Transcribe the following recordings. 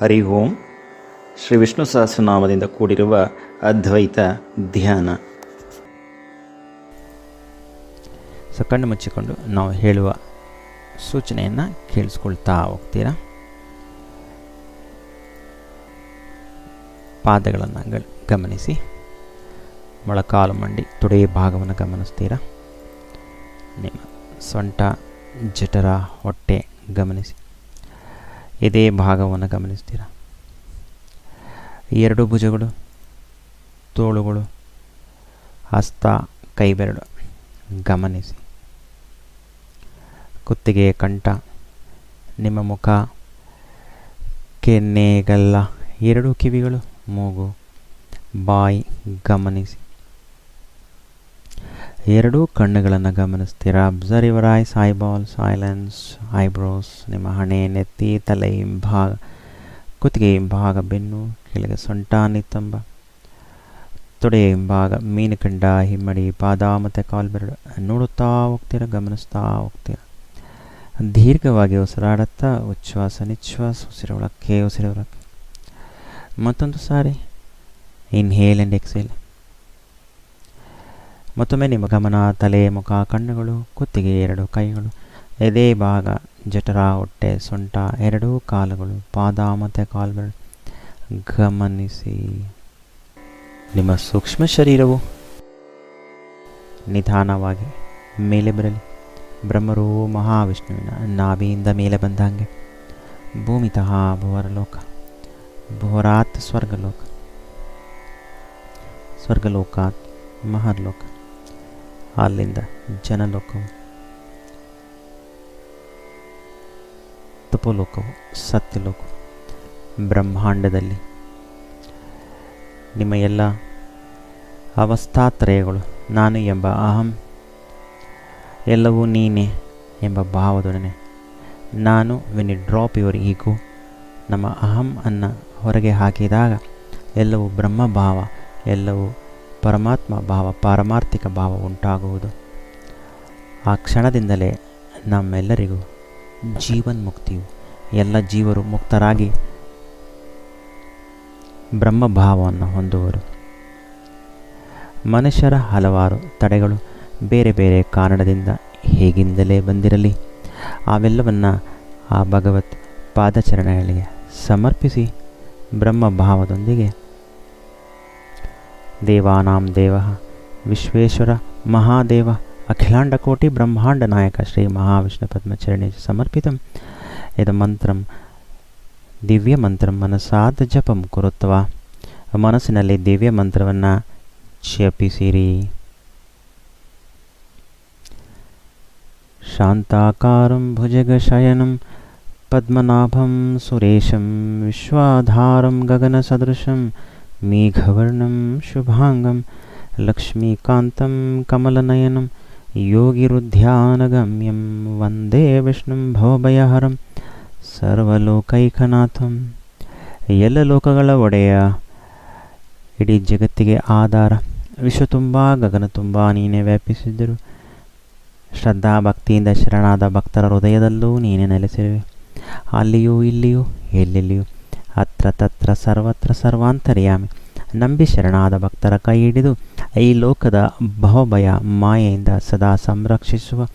ಹರಿ ಓಂ. ಶ್ರೀ ವಿಷ್ಣು ಸಹಸ್ರನಾಮದಿಂದ ಕೂಡಿರುವ ಅದ್ವೈತ ಧ್ಯಾನ. ಸೊ ಕಣ್ಣು ಮುಚ್ಚಿಕೊಂಡು ನಾವು ಹೇಳುವ ಸೂಚನೆಯನ್ನು ಕೇಳಿಸ್ಕೊಳ್ತಾ ಹೋಗ್ತೀರಾ? ಪಾದಗಳನ್ನು ಗಮನಿಸಿ. ಮೊಳಕಾಲು ಮಂಡಿ ತೊಡೆ ಭಾಗವನ್ನು ಗಮನಿಸ್ತೀರಾ? ನಿಮ್ಮ ಸೊಂಟ, ಜಠರ, ಹೊಟ್ಟೆ ಗಮನಿಸಿ. ಎದೆ ಭಾಗವನ್ನು ಗಮನಿಸ್ತೀರ? ಎರಡು ಭುಜಗಳು, ತೋಳುಗಳು, ಹಸ್ತ, ಕೈಬೆರಳು. ಗಮನಿಸಿ. ಕುತ್ತಿಗೆ ಕಂಠ, ನಿಮ್ಮ ಮುಖ, ಕೆನ್ನೆಗಲ್ಲ, ಎರಡು ಕಿವಿಗಳು, ಮೂಗು, ಬಾಯಿ, ಗಮನಿಸಿ. ಎರಡೂ ಕಣ್ಣುಗಳನ್ನು ಗಮನಿಸ್ತೀರಾ? Observe your eyes, eyeballs eye lens eyebrows, ನಿಮ್ಮ ಹಣೆ, ನೆತ್ತಿ, ತಲೆ, ಹಿಂಭಾಗ, ಕುತ್ತಿಗೆ ಹಿಂಭಾಗ, ಬೆನ್ನು, ಕೆಳಗೆ ಸೊಂಟ, ನಿತ್ತಂಬ, ತೊಡೆ ಹಿಂಭಾಗ, ಮೀನುಕಂಡ, ಹಿಮ್ಮಡಿ, ಪಾದ ಮತ್ತು ಕಾಲ್ಬೆರಡು ನೋಡುತ್ತಾ ಹೋಗ್ತೀರಾ, ಗಮನಿಸ್ತಾ ಹೋಗ್ತೀರಾ? ದೀರ್ಘವಾಗಿ ಉಸಿರಾಡುತ್ತಾ, ಉಚ್ಛ್ವಾಸ ನಿಶ್ವಾಸ ಉಸಿರೊಳಕ್ಕೆ ಉಸಿರೊಳಕ್ಕೆ. ಮತ್ತೊಂದು ಸಾರಿ. Inhale and exhale. ಮತ್ತೊಮ್ಮೆ ನಿಮ್ಮ ಗಮನ, ತಲೆ, ಮುಖ, ಕಣ್ಣುಗಳು, ಕುತ್ತಿಗೆ ಎರಡು, ಕೈಗಳು, ಎದೆ ಭಾಗ, ಜಠರ, ಹೊಟ್ಟೆ, ಸೊಂಟ ಎರಡೂ, ಕಾಲುಗಳು, ಪಾದ ಮತ್ತು ಕಾಲುಗಳು. ಗಮನಿಸಿ. ನಿಮ್ಮ ಸೂಕ್ಷ್ಮ ಶರೀರವು ನಿಧಾನವಾಗಿ ಮೇಲೆ ಬರಲಿ. ಬ್ರಹ್ಮರು ಮಹಾವಿಷ್ಣುವಿನ ನಾಭಿಯಿಂದ ಮೇಲೆ ಬಂದಂಗೆ ಭೂಮಿತಃ ಭುವರಲೋಕ, ಭುವರಾತ್ ಸ್ವರ್ಗಲೋಕ, ಸ್ವರ್ಗಲೋಕಾತ್ ಮಹರ್ಲೋಕ. ಅಲ್ಲಿಂದ ಜನಲೋಕವು, ತಪೋಲೋಕವು, ಸತ್ಯಲೋಕವು, ಬ್ರಹ್ಮಾಂಡದಲ್ಲಿ ನಿಮ್ಮ ಎಲ್ಲ ಅವಸ್ಥಾತ್ರಯಗಳು, ನಾನು ಎಂಬ ಅಹಂ ಎಲ್ಲವೂ ನೀನೆ ಎಂಬ ಭಾವದೊಡನೆ ನಾನು when you drop your ego, ನಮ್ಮ ಅಹಂ ಅನ್ನು ಹೊರಗೆ ಹಾಕಿದಾಗ ಎಲ್ಲವೂ ಬ್ರಹ್ಮಭಾವ, ಎಲ್ಲವೂ ಪರಮಾತ್ಮ ಭಾವ, ಪಾರಮಾರ್ಥಿಕ ಭಾವ ಉಂಟಾಗುವುದು. ಆ ಕ್ಷಣದಿಂದಲೇ ನಮ್ಮೆಲ್ಲರಿಗೂ ಜೀವನ್ಮುಕ್ತಿಯು, ಎಲ್ಲ ಜೀವರು ಮುಕ್ತರಾಗಿ ಬ್ರಹ್ಮಭಾವವನ್ನು ಹೊಂದುವರು. ಮನುಷ್ಯರ ಹಲವಾರು ತಡೆಗಳು ಬೇರೆ ಬೇರೆ ಕಾರಣದಿಂದ ಹೇಗಿಂದಲೇ ಬಂದಿರಲಿ, ಅವೆಲ್ಲವನ್ನು ಆ ಭಗವತ್ ಪಾದಚರಣೆಗಳಿಗೆ ಸಮರ್ಪಿಸಿ ಬ್ರಹ್ಮಭಾವದೊಂದಿಗೆ ದೇವಾನಾಂ ದೇವ. ವಿಶ್ವೇಶ್ವರ ಮಹಾದೇವ, ಅಖಿಲಾಂಡಕೋಟಿ ಬ್ರಹ್ಮಾಂಡ ನಾಯಕ ಶ್ರೀ ಮಹಾವಿಷ್ಣು ಪದ್ಮಚರಣಿ ಸಮರ್ಪಿತಂ. ಇದು ಮಂತ್ರಂ, ದಿವ್ಯ ಮಂತ್ರಂ ಮನಸಾದ ಜಪಂ ಕುರುತ್ವ. ಮನಸ್ಸಿನಲ್ಲಿ ದಿವ್ಯ ಮಂತ್ರವನ್ನು ಜಪಿಸಿರಿ ಶಾಂತಾಕಾರಂ ಭುಜಗಶಯನಂ ಪದ್ಮನಾಭಂ ಸುರೇಶಂ ವಿಶ್ವಾಧಾರಂ ಗಗನಸದೃಶಂ ಮೇಘವರ್ಣಂ ಶುಭಾಂಗಂ ಲಕ್ಷ್ಮೀಕಾಂತಂ ಕಮಲನಯನಂ ಯೋಗಿರುಧ್ಯಾನಗಮ್ಯಂ ವಂದೇ ವಿಷ್ಣುಂ ಭವಭಯಹರಂ ಸರ್ವಲೋಕೈಕನಾಥಂ ಎಲ್ಲ ಲೋಕಗಳ ಒಡೆಯ ಇಡೀ ಜಗತ್ತಿಗೆ ಆಧಾರ ವಿಶ್ವ ತುಂಬ ಗಗನ ತುಂಬ ನೀನೇ ವ್ಯಾಪಿಸಿದ್ದರು. ಶ್ರದ್ಧಾ ಭಕ್ತಿಯಿಂದ ಶರಣಾದ ಭಕ್ತರ ಹೃದಯದಲ್ಲೂ ನೀನೇ ನೆಲೆಸಿರುವೆ. ಅಲ್ಲಿಯೂ ಇಲ್ಲಿಯೂ, ಎಲ್ಲೆಲ್ಲಿಯೂ ಅತ್ರ ತತ್ರ ಸರ್ವತ್ರ ಸರ್ವಾಂತರ್ಯಾಮಿ. ನಂಬಿ ಶರಣಾದ ಭಕ್ತರ ಕೈ ಹಿಡಿದು ಈ ಲೋಕದ ಭವಭಯ ಮಾಯೆಯಿಂದ ಸದಾ ಸಂರಕ್ಷಿಸುವ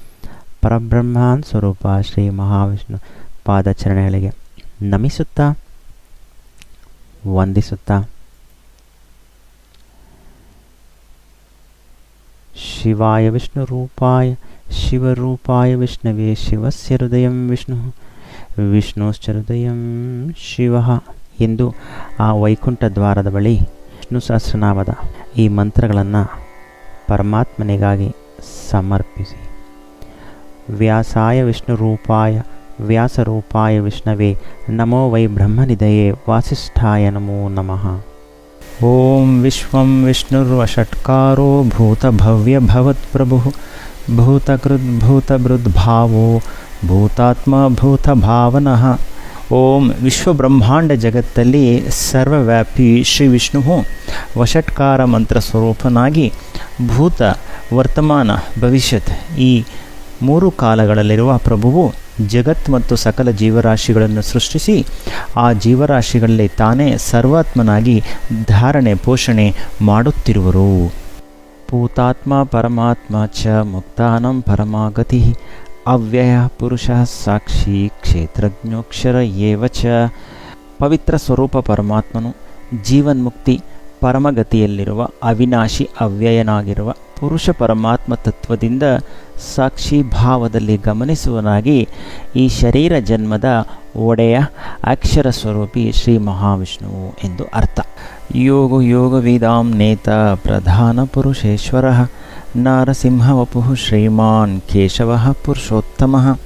ಪರಬ್ರಹ್ಮಾನ್ ಸ್ವರೂಪ ಶ್ರೀ ಮಹಾವಿಷ್ಣು ಪಾದಚರಣೆಗಳಿಗೆ ನಮಿಸುತ್ತಾ, ವಂದಿಸುತ್ತಾ. ಶಿವಾಯ ವಿಷ್ಣುರೂಪಾಯ ಶಿವರೂಪಾಯ ವಿಷ್ಣವೇ ಶಿವಸ್ಯ ಹೃದಯಂ ವಿಷ್ಣು. ವಿಷ್ಣುಶ್ಚ ಹೃದಯಂ ಶಿವ ಎಂದು ಆ ವೈಕುಂಠ ದ್ವಾರದ ಬಳಿ ವಿಷ್ಣು ಸಹಸ್ರನಾಮದ ಈ ಮಂತ್ರಗಳನ್ನು ಪರಮಾತ್ಮನಿಗಾಗಿ ಸಮರ್ಪಿಸಿ. ವ್ಯಾಸಾಯ ವಿಷ್ಣುರೂಪಾಯ ವ್ಯಾಸರೂಪಾಯ ವಿಷ್ಣವೇ, ನಮೋ ವೈ ಬ್ರಹ್ಮನಿಧಯೇ ವಾಸಿಷ್ಠಾಯ ನಮೋ ನಮಃ. ಓಂ ವಿಶ್ವಂ ವಿಷ್ಣುರ್ವಷಟ್ಕಾರೋ ಭೂತಭವ್ಯಭವತ್ಪ್ರಭುಃ, ಭೂತಕೃದ್ಭೂತಭೃದ್ಭಾವೋ ಭೂತಾತ್ಮ ಭೂತಭಾವನಃ. ಓಂ ವಿಶ್ವಬ್ರಹ್ಮಾಂಡ ಜಗತ್ತಲ್ಲಿ ಸರ್ವವ್ಯಾಪಿ ಶ್ರೀ ವಿಷ್ಣು ವಷಟ್ಕಾರ ಮಂತ್ರ ಸ್ವರೂಪನಾಗಿ ಭೂತ ವರ್ತಮಾನ ಭವಿಷ್ಯತ್ ಈ ಮೂರು ಕಾಲಗಳಲ್ಲಿರುವ ಪ್ರಭುವು ಜಗತ್ ಮತ್ತು ಸಕಲ ಜೀವರಾಶಿಗಳನ್ನು ಸೃಷ್ಟಿಸಿ ಆ ಜೀವರಾಶಿಗಳಲ್ಲಿ ತಾನೇ ಸರ್ವಾತ್ಮನಾಗಿ ಧಾರಣೆ ಪೋಷಣೆ ಮಾಡುತ್ತಿರುವರು. ಭೂತಾತ್ಮ ಪರಮಾತ್ಮ ಚ ಮುಕ್ತಾನಂ ಪರಮಾಗತಿ. ಅವ್ಯಯ, ಪುರುಷ, ಸಾಕ್ಷಿ ಕ್ಷೇತ್ರಜ್ಞೋಕ್ಷರ ಏವಚ ಪವಿತ್ರ ಸ್ವರೂಪ ಪರಮಾತ್ಮನು, ಜೀವನ್ಮುಕ್ತಿ ಪರಮಗತಿಯಲ್ಲಿರುವ ಅವಿನಾಶಿ ಅವ್ಯಯನಾಗಿರುವ ಪುರುಷ ಪರಮಾತ್ಮ ತತ್ವದಿಂದ ಸಾಕ್ಷಿ ಭಾವದಲ್ಲಿ ಗಮನಿಸುವನಾಗಿ ಈ ಶರೀರ ಜನ್ಮದ ಒಡೆಯ ಅಕ್ಷರ ಸ್ವರೂಪಿ ಶ್ರೀ ಮಹಾವಿಷ್ಣುವು ಎಂದು ಅರ್ಥ. ಯೋಗ ಯೋಗ ವೇದಾಂ ನೇತ ಪ್ರಧಾನ ಪುರುಷೇಶ್ವರ. ನಾರಸಿಂಹ ವಪು ಶ್ರೀಮಾನ್ ಕೇಶವ ಪುರುಷೋತ್ತಮ.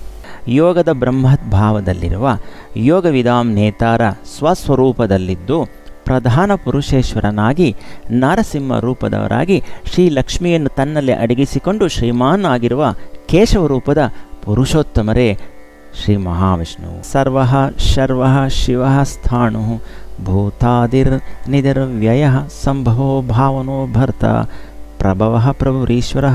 ಯೋಗದ ಬ್ರಹ್ಮದ್ಭಾವದಲ್ಲಿರುವ ಯೋಗವಿದಾಂ ನೇತಾರ ಸ್ವಸ್ವರೂಪದಲ್ಲಿದ್ದು ಪ್ರಧಾನ ಪುರುಷೇಶ್ವರನಾಗಿ ನಾರಸಿಂಹ ರೂಪದವರಾಗಿ ಶ್ರೀ ಲಕ್ಷ್ಮಿಯನ್ನು ತನ್ನಲ್ಲಿ ಅಡಗಿಸಿಕೊಂಡು ಶ್ರೀಮಾನ್ ಆಗಿರುವ ಕೇಶವ ರೂಪದ ಪುರುಷೋತ್ತಮರೇ ಶ್ರೀ ಮಹಾವಿಷ್ಣು. ಸರ್ವ ಶರ್ವ ಶಿವ ಸ್ಥಾಣು ಭೂತಾದಿರ್ ನಿಧಿರ್ವ್ಯಯ ಸಂಭವೋ ಭಾವನೋ ಭರ್ತ ಪ್ರಭವ ಪ್ರಭುರೀಶ್ವರ.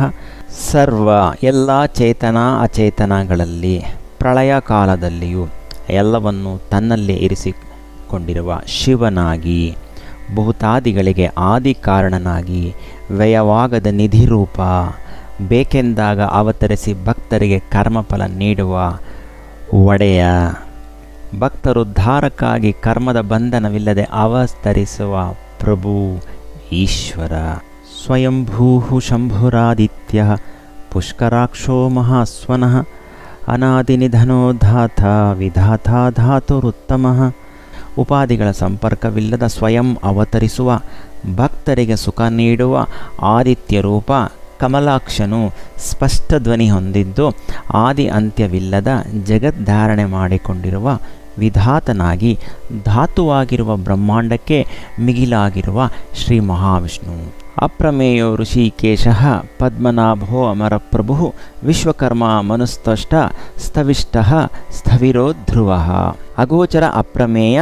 ಸರ್ವ ಎಲ್ಲ ಚೇತನ ಅಚೇತನಗಳಲ್ಲಿ ಪ್ರಳಯ ಕಾಲದಲ್ಲಿಯೂ ಎಲ್ಲವನ್ನು ತನ್ನಲ್ಲೇ ಇರಿಸಿಕೊಂಡಿರುವ ಶಿವನಾಗಿ, ಭೂತಾದಿಗಳಿಗೆ ಆದಿ ಕಾರಣನಾಗಿ ವ್ಯಯವಾಗದ ನಿಧಿರೂಪ, ಬೇಕೆಂದಾಗ ಅವತರಿಸಿ ಭಕ್ತರಿಗೆ ಕರ್ಮಫಲ ನೀಡುವ ಒಡೆಯ, ಭಕ್ತರುದ್ಧಾರಕ್ಕಾಗಿ ಕರ್ಮದ ಬಂಧನವಿಲ್ಲದೆ ಅವತರಿಸುವ ಪ್ರಭು ಈಶ್ವರ. ಶಂಭುರಾದಿತ್ಯ ಪುಷ್ಕರಾಕ್ಷೋ ಮಹಾಸ್ವನಃ ಅನಾದಿನಿಧನೋ ಧಾತ ವಿಧಾತ ಧಾತುರುತ್ತಮ. ಉಪಾದಿಗಳ ಸಂಪರ್ಕವಿಲ್ಲದ ಸ್ವಯಂ ಅವತರಿಸುವ, ಭಕ್ತರಿಗೆ ಸುಖ ನೀಡುವ ಆದಿತ್ಯ ರೂಪ ಕಮಲಾಕ್ಷನು ಸ್ಪಷ್ಟ ಧ್ವನಿ ಹೊಂದಿದ್ದು, ಆದಿ ಅಂತ್ಯವಿಲ್ಲದ ಜಗದ್ಧಾರಣೆ ಮಾಡಿಕೊಂಡಿರುವ ವಿಧಾತನಾಗಿ ಧಾತುವಾಗಿರುವ ಬ್ರಹ್ಮಾಂಡಕ್ಕೆ ಮಿಗಿಲಾಗಿರುವ ಶ್ರೀ ಮಹಾವಿಷ್ಣು. ಅಪ್ರಮೇಯೋ ಋಷಿಕೇಶ ಪದ್ಮನಾಭೋ ಅಮರಪ್ರಭು ವಿಶ್ವಕರ್ಮ ಮನುಸ್ತಷ್ಟ ಸ್ಥವಿಷ್ಟ ಸ್ಥವಿರೋ ಧ್ರುವ ಅಗೋಚರ ಅಪ್ರಮೇಯ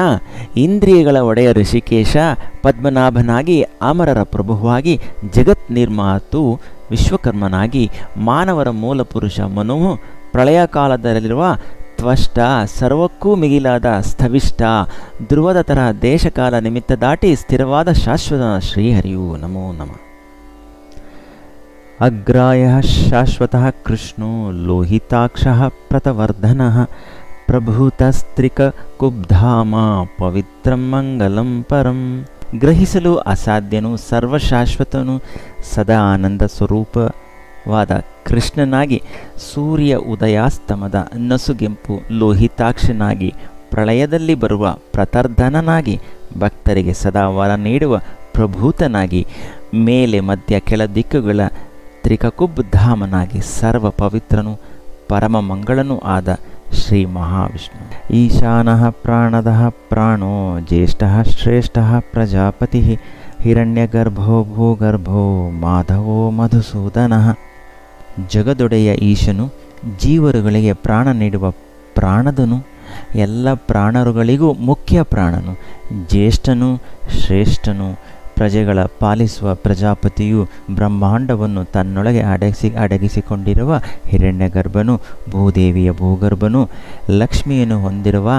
ಇಂದ್ರಿಯಗಳ ಒಡೆಯ ಋಷಿಕೇಶ ಪದ್ಮನಾಭನಾಗಿ ಅಮರರ ಪ್ರಭುವಾಗಿ ಜಗತ್ ನಿರ್ಮಾತು ವಿಶ್ವಕರ್ಮನಾಗಿ ಮಾನವರ ಮೂಲಪುರುಷ ಮನುವು ಪ್ರಳಯ ಕಾಲದಲ್ಲಿರುವ ತ್ವಷ್ಟ, ಸರ್ವಕ್ಕೂ ಮಿಗಿಲಾದ, ಸ್ಥವಿಷ್ಟ ಧ್ರುವದ ತರ ದೇಶಕಾಲ ನಿಮಿತ್ತ ದಾಟಿ ಸ್ಥಿರವಾದ ಶಾಶ್ವತ ಶ್ರೀಹರಿಯು ನಮೋ ನಮ. ಅಗ್ರಾಯ ಶಾಶ್ವತಃ ಕೃಷ್ಣೋ ಲೋಹಿತಾಕ್ಷ ಪ್ರತವರ್ಧನ ಪ್ರಭೂತಸ್ತ್ರಿಕ ಕುಬ್ಧಾಮ ಪವಿತ್ರಂ ಮಂಗಲಂ ಪರಂ. ಗ್ರಹಿಸಲು ಅಸಾಧ್ಯನು, ಸರ್ವಶಾಶ್ವತನು ಸದಾ ಆನಂದ ಸ್ವರೂಪವಾದ ಕೃಷ್ಣನಾಗಿ ಸೂರ್ಯ ಉದಯಾಸ್ತಮದ ನಸುಗೆಂಪು ಲೋಹಿತಾಕ್ಷನಾಗಿ ಪ್ರಳಯದಲ್ಲಿ ಬರುವ ಪ್ರತರ್ಧನನಾಗಿ ಭಕ್ತರಿಗೆ ಸದಾ ವರ ನೀಡುವ ಪ್ರಭೂತನಾಗಿ ಮೇಲೆ ಮಧ್ಯ ಕೆಳ ದಿಕ್ಕುಗಳ ತ್ರಿಕಕುಬ್ಧಾಮನಾಗಿ ಸರ್ವ ಪವಿತ್ರನು ಪರಮ ಮಂಗಳನೂ ಆದ ಶ್ರೀ ಮಹಾವಿಷ್ಣು. ಈಶಾನಃ ಪ್ರಾಣದ ಪ್ರಾಣೋ, ಜ್ಯೇಷ್ಠ ಶ್ರೇಷ್ಠ ಪ್ರಜಾಪತಿ, ಹಿರಣ್ಯಗರ್ಭೋ ಭೂಗರ್ಭೋ, ಮಾಧವೋ ಮಧುಸೂದನಃ. ಜಗದೊಡೆಯ ಈಶನು, ಜೀವರುಗಳಿಗೆ ಪ್ರಾಣ ನೀಡುವ ಪ್ರಾಣದನು, ಎಲ್ಲ ಪ್ರಾಣರುಗಳಿಗೂ ಮುಖ್ಯ ಪ್ರಾಣನು, ಜ್ಯೇಷ್ಠನು, ಶ್ರೇಷ್ಠನು. ಪ್ರಜೆಗಳ ಪಾಲಿಸುವ ಪ್ರಜಾಪತಿಯು ಬ್ರಹ್ಮಾಂಡವನ್ನು ತನ್ನೊಳಗೆ ಅಡಗಿಸಿ, ಅಡಗಿಸಿಕೊಂಡಿರುವ ಹಿರಣ್ಯಗರ್ಭನು, ಭೂದೇವಿಯ ಭೂಗರ್ಭನು, ಲಕ್ಷ್ಮಿಯನ್ನು ಹೊಂದಿರುವ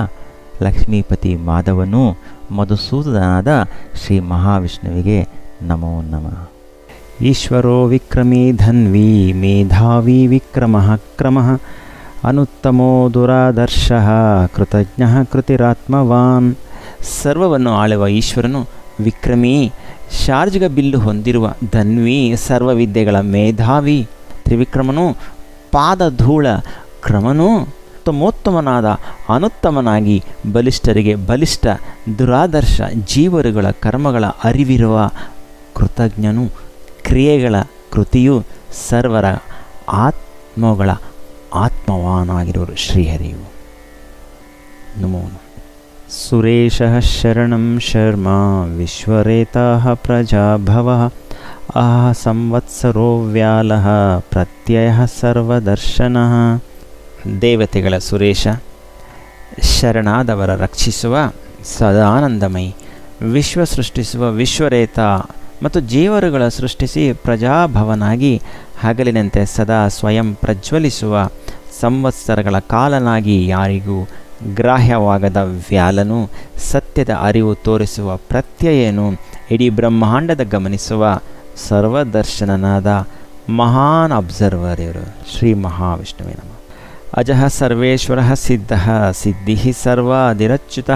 ಲಕ್ಷ್ಮೀಪತಿ ಮಾಧವನು, ಮಧುಸೂದನಾದ ಶ್ರೀ ಮಹಾವಿಷ್ಣುವಿಗೆ ನಮೋ ನಮಃ. ಈಶ್ವರೋ ವಿಕ್ರಮೀ ಧನ್ವಿ ಮೇಧಾವಿ ವಿಕ್ರಮ ಕ್ರಮ ಅನುತ್ತಮೋ ದುರಾದರ್ಶ ಕೃತಜ್ಞ ಕೃತಿರಾತ್ಮವಾನ್. ಸರ್ವವನ್ನು ಆಳುವ ಈಶ್ವರನು ವಿಕ್ರಮಿ. ಶಾರ್ಜ್ಗ ಬಿಲ್ಲು ಹೊಂದಿರುವ ಧನ್ವಿ ಸರ್ವವಿದ್ಯೆಗಳ ಮೇಧಾವಿ. ತ್ರಿವಿಕ್ರಮನು ಪಾದಧೂಳ ಕ್ರಮನು. ಉತ್ತಮೋತ್ತಮನಾದ ಅನುತ್ತಮನಾಗಿ ಬಲಿಷ್ಠರಿಗೆ ಬಲಿಷ್ಠ ದುರಾದರ್ಶ ಜೀವರುಗಳ ಕರ್ಮಗಳ ಅರಿವಿರುವ ಕೃತಜ್ಞನು ಕ್ರಿಯೆಗಳ ಕೃತಿಯು ಸರ್ವರ ಆತ್ಮಗಳ ಆತ್ಮವಾನಾಗಿರೋರು ಶ್ರೀಹರಿಯು. ನಮೋ. ಸುರೇಶ ಶರಣಂ ಶರ್ಮ ವಿಶ್ವರೇತಾಃ ಪ್ರಜಾಭವಃ. ಆಹ ಸಂವತ್ಸರೋ ವ್ಯಾಲಃ ಪ್ರತ್ಯಯಃ ಸರ್ವದರ್ಶನಃ. ದೇವತೆಗಳ ಸುರೇಶ, ಶರಣಾದವರ ರಕ್ಷಿಸುವ ಸದಾನಂದಮಯಿ, ವಿಶ್ವ ಸೃಷ್ಟಿಸುವ ವಿಶ್ವರೇತ ಮತ್ತು ಜೀವರುಗಳ ಸೃಷ್ಟಿಸಿ ಪ್ರಜಾಭವನಾಗಿ ಹಗಲಿನಂತೆ ಸದಾ ಸ್ವಯಂ ಪ್ರಜ್ವಲಿಸುವ ಸಂವತ್ಸರಗಳ ಕಾಲನಾಗಿ ಯಾರಿಗೂ ಗ್ರಾಹ್ಯವಾಗದ ವ್ಯಾಲನು ಸತ್ಯದ ಅರಿವು ತೋರಿಸುವ ಪ್ರತ್ಯಯನು ಇಡೀ ಬ್ರಹ್ಮಾಂಡದ ಗಮನಿಸುವ ಸರ್ವದರ್ಶನನಾದ ಮಹಾನ್ ಅಬ್ಸರ್ವರ್ ಇವರು. ಶ್ರೀ ಮಹಾವಿಷ್ಣುವಿನ ಅಜಃ ಸರ್ವೇಶ್ವರ ಸಿದ್ಧ, ಸಿದ್ಧಿ ಸರ್ವಾದಿರಚ್ಯುತ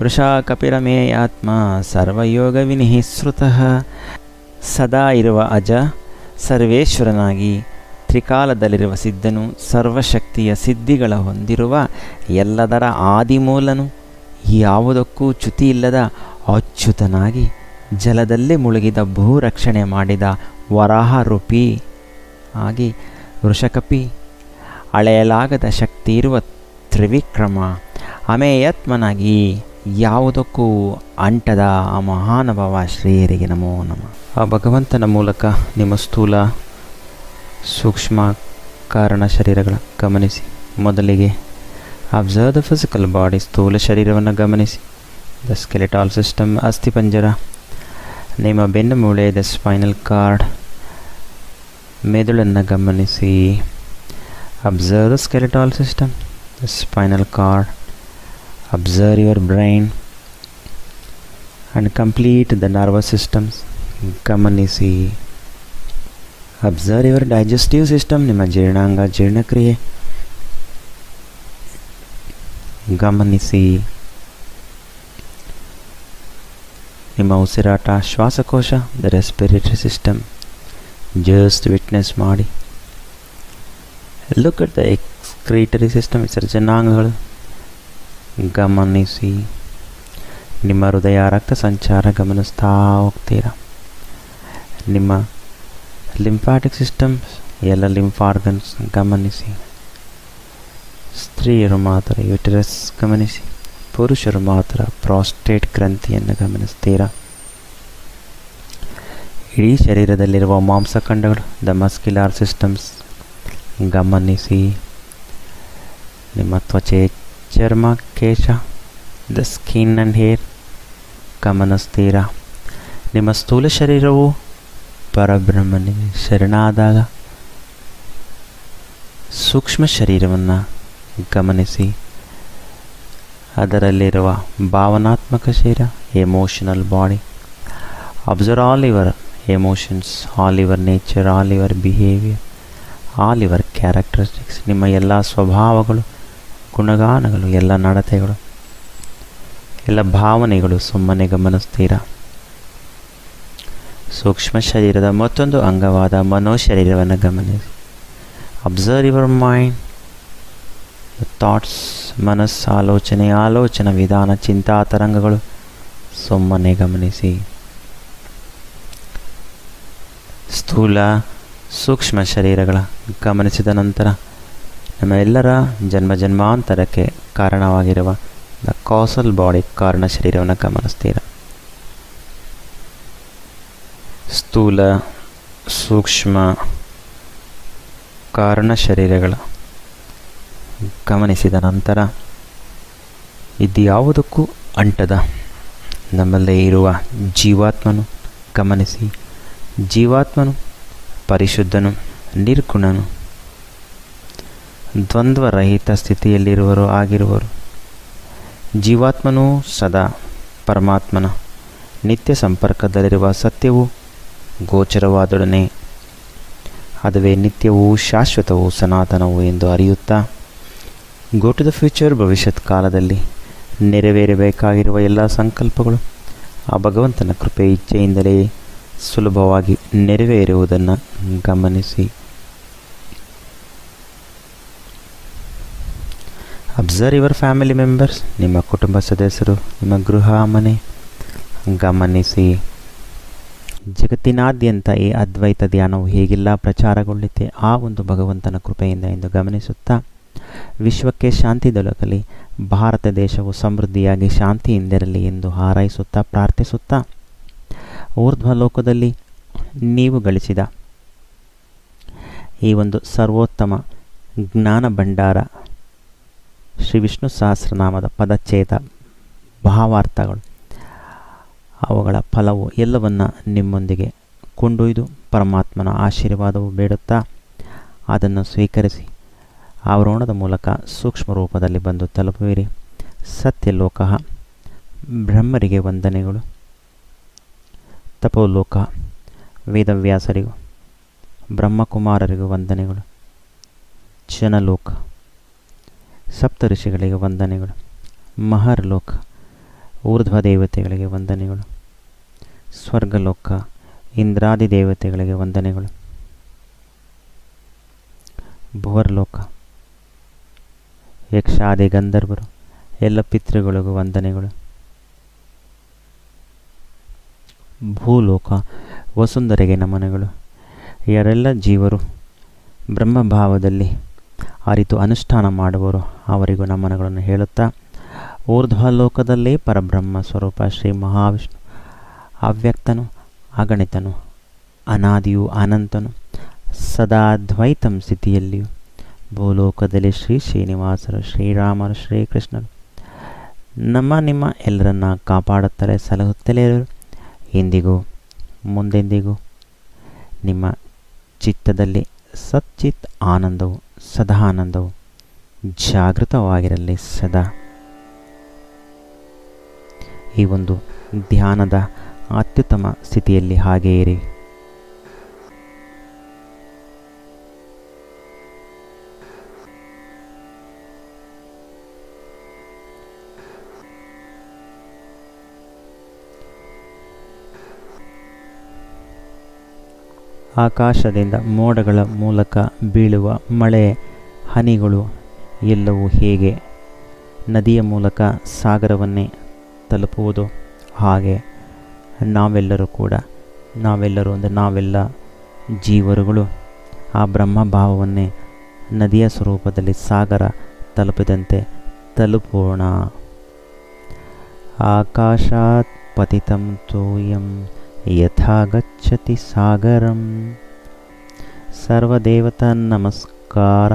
ವೃಷಾ ಕಪಿರಮೇಯಾತ್ಮ ಸರ್ವಯೋಗ ವಿನಿಃಸೃತಃ ಸದಾ ಇರುವ ಅಜ ಸರ್ವೇಶ್ವರನಾಗಿ ತ್ರಿಕಾಲದಲ್ಲಿರುವ ಸಿದ್ಧನು ಸರ್ವಶಕ್ತಿಯ ಸಿದ್ಧಿಗಳ ಹೊಂದಿರುವ ಎಲ್ಲದರ ಆದಿಮೂಲನು ಯಾವುದಕ್ಕೂ ಚ್ಯುತಿ ಇಲ್ಲದ ಅಚ್ಯುತನಾಗಿ ಜಲದಲ್ಲೇ ಮುಳುಗಿದ ಭೂ ರಕ್ಷಣೆ ಮಾಡಿದ ವರಾಹ ರೂಪಿ ಆಗಿ ವೃಷಕಪಿ ಅಳೆಯಲಾಗದ ಶಕ್ತಿ ಇರುವ ತ್ರಿವಿಕ್ರಮ ಅಮೇಯತ್ಮನಾಗಿ ಯಾವುದಕ್ಕೂ ಅಂಟದ ಆ ಮಹಾನುಭಾವ ಶ್ರೇಯರಿಗೆ ನಮೋ ನಮ. ಆ ಭಗವಂತನ ಮೂಲಕ ನಿಮ್ಮ ಸ್ಥೂಲ, ಸೂಕ್ಷ್ಮ ಕಾರಣ ಶರೀರಗಳ ಗಮನಿಸಿ. ಮೊದಲಿಗೆ ಅಬ್ಸರ್ವ್ ದ ಫಿಸಿಕಲ್ ಬಾಡಿ ಸ್ಥೂಲ ಶರೀರವನ್ನು ಗಮನಿಸಿ. ದ ಸ್ಕೆಲೆಟಾಲ್ ಸಿಸ್ಟಮ್ ಅಸ್ಥಿಪಂಜರ ನಿಮ್ಮ ಬೆನ್ನು ಮೂಳೆ ದ ಸ್ಪೈನಲ್ ಕಾರ್ಡ್ ಮೆದುಳನ್ನು ಗಮನಿಸಿ. Observe the skeletal system the spinal cord observe your brain and complete the nervous systems ಗಮನಿಸಿ ಅಬ್ಸರ್ವ್ ಯುವರ್ ಡೈಜೆಸ್ಟಿವ್ ಸಿಸ್ಟಮ್ ನಿಮ್ಮ ಜೀರ್ಣಾಂಗ ಜೀರ್ಣಕ್ರಿಯೆ ಗಮನಿಸಿ ನಿಮ್ಮ ಉಸಿರಾಟ ಶ್ವಾಸಕೋಶ the respiratory system just witness ಮಾಡಿ look at the excretory system ವಿಸರ್ಜನಾಂಗಗಳು ಗಮನಿಸಿ. ನಿಮ್ಮ ಹೃದಯ ರಕ್ತ ಸಂಚಾರ ಗಮನಿಸ್ತಾ ಹೋಗ್ತೀರಾ? ನಿಮ್ಮ ಲಿಂಫಾಟಿಕ್ ಸಿಸ್ಟಮ್ಸ್, ಎಲ್ಲ ಲಿಂಫ್ ಆರ್ಗನ್ಸ್ ಗಮನಿಸಿ. ಸ್ತ್ರೀಯರು ಮಾತ್ರ ಯುಟರಸ್ ಗಮನಿಸಿ. ಪುರುಷರು ಮಾತ್ರ ಪ್ರಾಸ್ಟೇಟ್ ಗ್ರಂಥಿಯನ್ನು ಗಮನಿಸ್ತೀರಾ? ಇಡೀ ಶರೀರದಲ್ಲಿರುವ ಮಾಂಸಖಂಡಗಳು, ದ ಮಸ್ಕ್ಯುಲಾರ್ ಸಿಸ್ಟಮ್ಸ್ ಗಮನಿಸಿ. ನಿಮ್ಮ ತ್ವಚೆ ಚರ್ಮ, ಕೇಶ ದ ಸ್ಕಿನ್ ಆ್ಯಂಡ್ ಹೇರ್ ಗಮನಿಸ್ತೀರಾ ನಿಮ್ಮ ಸ್ಥೂಲ ಶರೀರವು ಪರಬ್ರಹ್ಮನಿಗೆ ಶರಣಾದಾಗ ಸೂಕ್ಷ್ಮ ಶರೀರವನ್ನು ಗಮನಿಸಿ. ಅದರಲ್ಲಿರುವ ಭಾವನಾತ್ಮಕ ಶರೀರ emotional body observe all your emotions all your nature all your behaviour all your characteristics ನಿಮ್ಮ ಎಲ್ಲ ಸ್ವಭಾವಗಳು ಗುಣಗಾನಗಳು, ಎಲ್ಲ ನಡತೆಗಳು, ಎಲ್ಲ ಭಾವನೆಗಳು, ಸುಮ್ಮನೆ ಗಮನಿಸ್ತೀರಾ ಸೂಕ್ಷ್ಮ ಶರೀರದ ಮತ್ತೊಂದು ಅಂಗವಾದ ಮನೋಶರೀರವನ್ನು ಗಮನಿಸಿ. ಅಬ್ಸರ್ವ್ ಯುವರ್ ಮೈಂಡ್ ಥಾಟ್ಸ್ ಮನಸ್ಸು ಆಲೋಚನೆ ಆಲೋಚನಾ, ವಿಧಾನ, ಚಿಂತಾ, ತರಂಗಗಳು ಸುಮ್ಮನೆ ಗಮನಿಸಿ. ಸ್ಥೂಲ ಸೂಕ್ಷ್ಮ ಶರೀರಗಳ ಗಮನಿಸಿದ ನಂತರ ನಮ್ಮ ಎಲ್ಲರ ಜನ್ಮ ಜನ್ಮಾಂತರಕ್ಕೆ ಕಾರಣವಾಗಿರುವ ದ ಕಾಸಲ್ ಬಾಡಿ ಕಾರಣ ಶರೀರವನ್ನು ಗಮನಿಸ್ತೀರ? ಸ್ಥೂಲ, ಸೂಕ್ಷ್ಮ ಕಾರಣ ಶರೀರಗಳ ಗಮನಿಸಿದ ನಂತರ ಇದು ಯಾವುದಕ್ಕೂ ಅಂಟದ ನಮ್ಮಲ್ಲೇ ಇರುವ ಜೀವಾತ್ಮನು ಗಮನಿಸಿ ಜೀವಾತ್ಮನು ಪರಿಶುದ್ಧನು ನಿರ್ಗುಣನು ದ್ವಂದ್ವರಹಿತ ಸ್ಥಿತಿಯಲ್ಲಿರುವರು ಆಗಿರುವರು. ಜೀವಾತ್ಮನೂ ಸದಾ ಪರಮಾತ್ಮನ ನಿತ್ಯ ಸಂಪರ್ಕದಲ್ಲಿರುವ ಸತ್ಯವು ಗೋಚರವಾದೊಡನೆ. ಅದುವೇ ನಿತ್ಯವೂ ಶಾಶ್ವತವೂ ಸನಾತನವೂ ಎಂದು ಅರಿಯುತ್ತಾ ಗೋ ಟು ದ ಫ್ಯೂಚರ್ ಭವಿಷ್ಯತ್ ಕಾಲದಲ್ಲಿ ನೆರವೇರಬೇಕಾಗಿರುವ ಎಲ್ಲ ಸಂಕಲ್ಪಗಳು ಆ ಭಗವಂತನ ಕೃಪೆ ಇಚ್ಛೆಯಿಂದಲೇ ಸುಲಭವಾಗಿ ನೆರವೇರುವುದನ್ನು ಗಮನಿಸಿ. ಅಬ್ಸರ್ವ್ ಯುವರ್ ಫ್ಯಾಮಿಲಿ ಮೆಂಬರ್ಸ್ ನಿಮ್ಮ ಕುಟುಂಬ ಸದಸ್ಯರು, ನಿಮ್ಮ ಗೃಹ ಮನೆ ಗಮನಿಸಿ. ಜಗತ್ತಿನಾದ್ಯಂತ ಈ ಅದ್ವೈತ ಧ್ಯಾನವು ಹೇಗೆಲ್ಲ ಪ್ರಚಾರಗೊಳ್ಳುತ್ತೆ, ಆ ಒಂದು ಭಗವಂತನ ಕೃಪೆಯಿಂದ ಎಂದು ಗಮನಿಸುತ್ತಾ, ವಿಶ್ವಕ್ಕೆ ಶಾಂತಿ ದೊರಕಲಿ, ಭಾರತ ದೇಶವು ಸಮೃದ್ಧಿಯಾಗಿ ಶಾಂತಿಯಿಂದಿರಲಿ ಎಂದು ಹಾರೈಸುತ್ತಾ, ಪ್ರಾರ್ಥಿಸುತ್ತಾ. ಊರ್ಧ್ವ ಲೋಕದಲ್ಲಿ ನೀವು ಗಳಿಸಿದ ಈ ಒಂದು ಸರ್ವೋತ್ತಮ ಜ್ಞಾನ ಭಂಡಾರ ಶ್ರೀ ವಿಷ್ಣು ಸಹಸ್ರನಾಮದ ಪದಚ್ಛೇದ ಭಾವಾರ್ಥಗಳು ಅವುಗಳ ಫಲವು ಎಲ್ಲವನ್ನು ನಿಮ್ಮೊಂದಿಗೆ ಕೊಂಡೊಯ್ದು ಪರಮಾತ್ಮನ ಆಶೀರ್ವಾದವು ಬೇಡುತ್ತಾ ಅದನ್ನು ಸ್ವೀಕರಿಸಿ ಆವರಣದ ಮೂಲಕ ಸೂಕ್ಷ್ಮ ರೂಪದಲ್ಲಿ ಬಂದು ತಲುಪುವಿರಿ. ಸತ್ಯಲೋಕ ಬ್ರಹ್ಮರಿಗೆ ವಂದನೆಗಳು. ತಪೋಲೋಕ ವೇದವ್ಯಾಸರಿಗೂ ಬ್ರಹ್ಮಕುಮಾರರಿಗೂ ವಂದನೆಗಳು. ಜನಲೋಕ ಸಪ್ತ ಋಷಿಗಳಿಗೆ ವಂದನೆಗಳು. ಮಹರ್ಲೋಕ ಊರ್ಧ್ವ ದೇವತೆಗಳಿಗೆ ವಂದನೆಗಳು. ಸ್ವರ್ಗಲೋಕ ಇಂದ್ರಾದಿ ದೇವತೆಗಳಿಗೆ ವಂದನೆಗಳು. ಭುವರ್ಲೋಕ ಯಕ್ಷಾದಿ ಗಂಧರ್ವರು ಎಲ್ಲ ಪಿತೃಗಳಿಗೂ ವಂದನೆಗಳು. ಭೂಲೋಕ, ವಸುಂಧರೆಗೆ ನಮನಗಳು. ಯಾರೆಲ್ಲ ಜೀವರು ಬ್ರಹ್ಮಭಾವದಲ್ಲಿ ಅರಿತು ಅನುಷ್ಠಾನ ಮಾಡುವರು ಅವರಿಗೂ ನಮನಗಳನ್ನು ಹೇಳುತ್ತಾ, ಊರ್ಧ್ವಲೋಕದಲ್ಲೇ ಪರಬ್ರಹ್ಮ ಸ್ವರೂಪ ಶ್ರೀ ಮಹಾವಿಷ್ಣು, ಅವ್ಯಕ್ತನು, ಅಗಣಿತನು, ಅನಾದಿಯು ಅನಂತನು, ಸದಾ ದ್ವೈತಂ ಸ್ಥಿತಿಯಲ್ಲಿಯೂ, ಭೂಲೋಕದಲ್ಲಿ ಶ್ರೀ ಶ್ರೀನಿವಾಸರು, ಶ್ರೀರಾಮರು, ಶ್ರೀಕೃಷ್ಣರು, ನಮ್ಮ ನಿಮ್ಮ ಎಲ್ಲರನ್ನ ಕಾಪಾಡುತ್ತಲೇ ಸಲಹುತ್ತಲೇ ಇರುವರು. ಇಂದಿಗೂ, ಮುಂದೆಂದಿಗೂ, ನಿಮ್ಮ ಚಿತ್ತದಲ್ಲಿ ಸಚ್ಚಿತ್ ಆನಂದವು ಸದಾ ಆನಂದವು ಜಾಗೃತವಾಗಿರಲಿ ಸದಾ. ಈ ಒಂದು ಧ್ಯಾನದ ಅತ್ಯುತ್ತಮ ಸ್ಥಿತಿಯಲ್ಲಿ ಹಾಗೆಯೇ ಇರಿ. ಆಕಾಶದಿಂದ ಮೋಡಗಳ ಮೂಲಕ ಬೀಳುವ ಮಳೆ ಹನಿಗಳು ಎಲ್ಲವೂ ಹೇಗೆ? ನದಿಯ ಮೂಲಕ ಸಾಗರವನ್ನೇ ತಲುಪುವುದು ಹಾಗೆ. ನಾವೆಲ್ಲರೂ ಕೂಡ, ನಾವೆಲ್ಲರೂ ಅಂದರೆ ನಾವೆಲ್ಲ ಜೀವರುಗಳು. ಆ ಬ್ರಹ್ಮ ಭಾವವನ್ನೇ ನದಿಯ ಸ್ವರೂಪದಲ್ಲಿ ಸಾಗರ ತಲುಪಿದಂತೆ ತಲುಪೋಣ. ಆಕಾಶಾತ್ ಪತಿತಂ ತೋಯಂ ಯಥಾ ಗಚ್ಚತಿ ಸಾಗರಂ ಸರ್ವದೇವತಾ ನಮಸ್ಕಾರ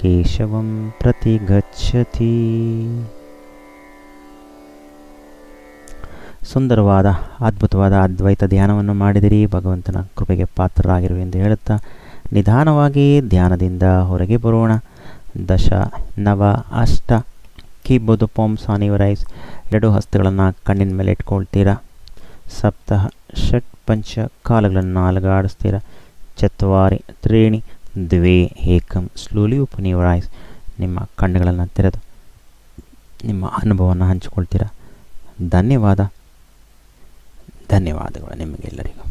ಕೇಶವಂ ಪ್ರತಿ ಗಚ್ಚತಿ ಸುಂದರವಾದ ಅದ್ಭುತವಾದ, ಅದ್ವೈತ ಧ್ಯಾನವನ್ನು ಮಾಡಿದಿರಿ, ಭಗವಂತನ ಕೃಪೆಗೆ ಪಾತ್ರರಾಗಿರು ಎಂದು ಹೇಳುತ್ತಾ, ನಿಧಾನವಾಗಿ ಧ್ಯಾನದಿಂದ ಹೊರಗೆ ಬರೋಣ. ದಶ, ನವ, ಅಷ್ಟ ಕಿಬ್ಬುದು ಪೋಮ್ ಸಾನಿವರೈಸ್, ಎರಡು ಹಸ್ತಗಳನ್ನು ಕಣ್ಣಿನ ಮೇಲೆ ಇಟ್ಕೊಳ್ತೀರಾ? ಸಪ್ತ ಷಟ್ ಪಂಚ ಕಾಲುಗಳನ್ನು ಅಲಗಾಡಿಸ್ತೀರಾ ಚತ್ವಾರಿ ತ್ರೀಣಿ ದ್ವೇ ಏಕಂ. ಸ್ಲೋಲಿ ನೀವು ಐಸ್ ನಿಮ್ಮ ಕಣ್ಣುಗಳನ್ನು ತೆರೆದು ನಿಮ್ಮ ಅನುಭವವನ್ನು ಹಂಚಿಕೊಳ್ತೀರಾ? ಧನ್ಯವಾದ. ಧನ್ಯವಾದಗಳು ನಿಮಗೆಲ್ಲರಿಗೂ.